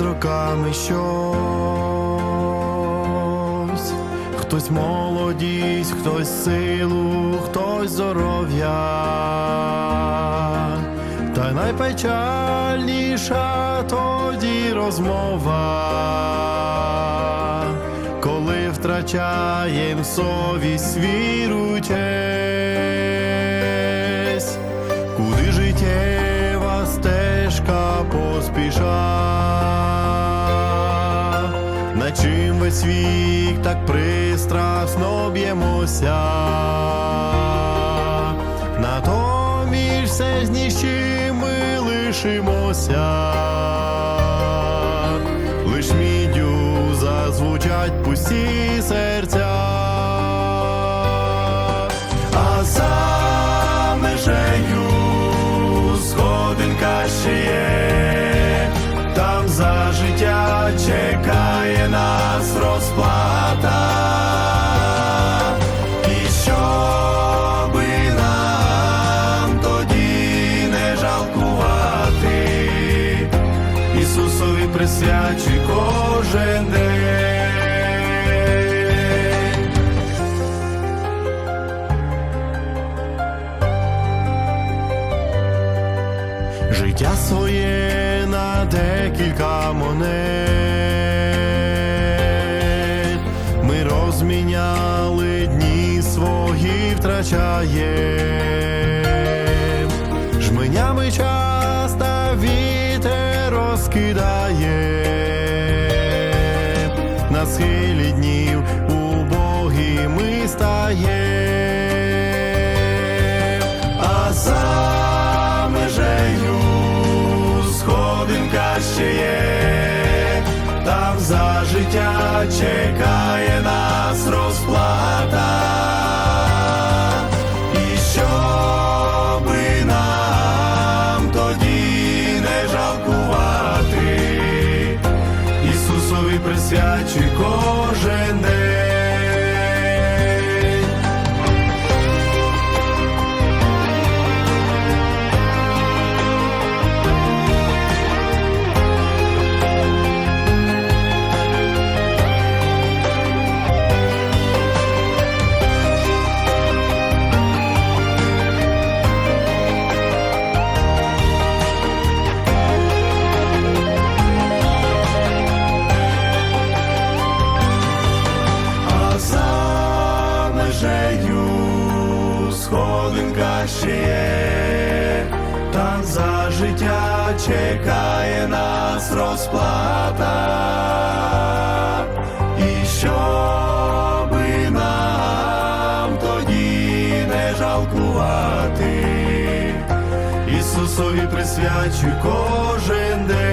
роками щось, хтось молодість, хтось силу, хтось здоров'я, та найпечальніша тоді розмова, коли втрачаєм совість віру честь, куди життєва стежка поспіша, на чим весь вік так пристрасно б'ємося, натомість все з нічим ми лишимося, лиш мідю зазвучать пусті серця. Чекає нас розплата. І щоби нам тоді не жалкувати, Ісусові присвячуй кожен день. життя своє на декілька монет. Ми розміняли дні свої втрачаєм. Жменями час та вітер розкидає. На схилі днів убогі ми стаєм. А за сходинка ще є, там за життя чекає присвячуй кожен день. Сходинка ще є, там за життя чекає нас розплата. І щоб нам тоді не жалкувати, Ісусові присвячу кожен день.